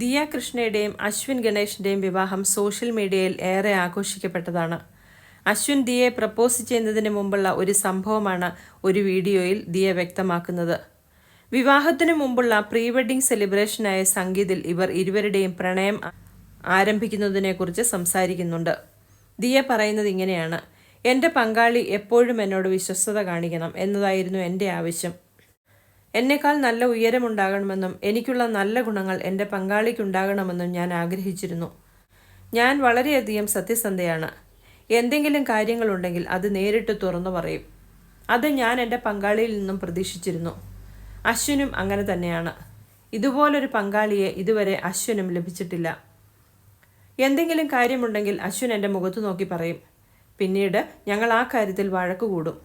ദിയ കൃഷ്ണയുടെയും അശ്വിൻ ഗണേഷിന്റെയും വിവാഹം സോഷ്യൽ മീഡിയയിൽ ഏറെ ആഘോഷിക്കപ്പെട്ടതാണ്. അശ്വിൻ ദിയെ പ്രപ്പോസ് ചെയ്യുന്നതിന് മുമ്പുള്ള ഒരു സംഭവമാണ് ഒരു വീഡിയോയിൽ ദിയ വ്യക്തമാക്കുന്നത്. വിവാഹത്തിന് മുമ്പുള്ള പ്രീ വെഡിംഗ് സെലിബ്രേഷനായ സംഗീതിൽ ഇവർ ഇരുവരുടെയും പ്രണയം ആരംഭിക്കുന്നതിനെക്കുറിച്ച് സംസാരിക്കുന്നുണ്ട്. ദിയ പറയുന്നത് ഇങ്ങനെയാണ് എന്റെ പങ്കാളി എപ്പോഴും എന്നോട് വിശ്വസ്തത കാണിക്കണം എന്നതായിരുന്നു എന്റെ ആവശ്യം. എന്നേക്കാൾ നല്ല ഉയരമുണ്ടാകണമെന്നും എനിക്കുള്ള നല്ല ഗുണങ്ങൾ എന്റെ പങ്കാളിക്കുണ്ടാകണമെന്നും ഞാൻ ആഗ്രഹിച്ചിരുന്നു. ഞാൻ വളരെയധികം സത്യസന്ധയാണ്. എന്തെങ്കിലും കാര്യങ്ങളുണ്ടെങ്കിൽ അത് നേരിട്ട് തുറന്നു പറയും. അത് ഞാൻ എന്റെ പങ്കാളിയിൽ നിന്നും പ്രതീക്ഷിച്ചിരുന്നു. അശ്വിനും അങ്ങനെ തന്നെയാണ്. ഇതുപോലൊരു പങ്കാളിയെ ഇതുവരെ അശ്വിനും ലഭിച്ചിട്ടില്ല. എന്തെങ്കിലും കാര്യമുണ്ടെങ്കിൽ അശ്വിൻ എന്റെ മുഖത്ത് നോക്കി പറയും. പിന്നീട് ഞങ്ങൾ ആ കാര്യത്തിൽ വഴക്ക് കൂടും.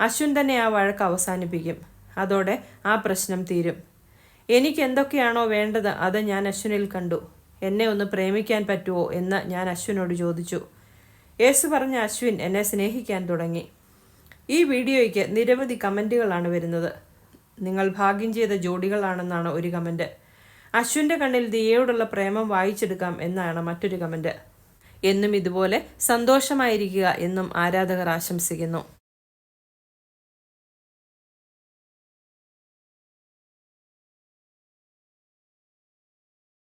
അശ്വിൻ തന്നെ ആ വഴക്ക് അവസാനിപ്പിക്കും. അതോടെ ആ പ്രശ്നം തീരും. എനിക്ക് എന്തൊക്കെയാണോ വേണ്ടത് അത് ഞാൻ അശ്വിനിൽ കണ്ടു. എന്നെ ഒന്ന് പ്രേമിക്കാൻ പറ്റുമോ എന്ന് ഞാൻ അശ്വിനോട് ചോദിച്ചു. യേശു പറഞ്ഞ അശ്വിൻ എന്നെ സ്നേഹിക്കാൻ തുടങ്ങി. ഈ വീഡിയോയ്ക്ക് നിരവധി കമന്റുകളാണ് വരുന്നത്. നിങ്ങൾ ഭാഗ്യം ചെയ്ത ജോഡികളാണെന്നാണ് ഒരു കമന്റ് അശ്വിന്റെ കണ്ണിൽ ദിയയോടുള്ള പ്രേമം വായിച്ചെടുക്കാം എന്നാണ് മറ്റൊരു കമന്റ് എന്നും ഇതുപോലെ സന്തോഷമായിരിക്കുക എന്നും ആരാധകർ ആശംസിക്കുന്നു.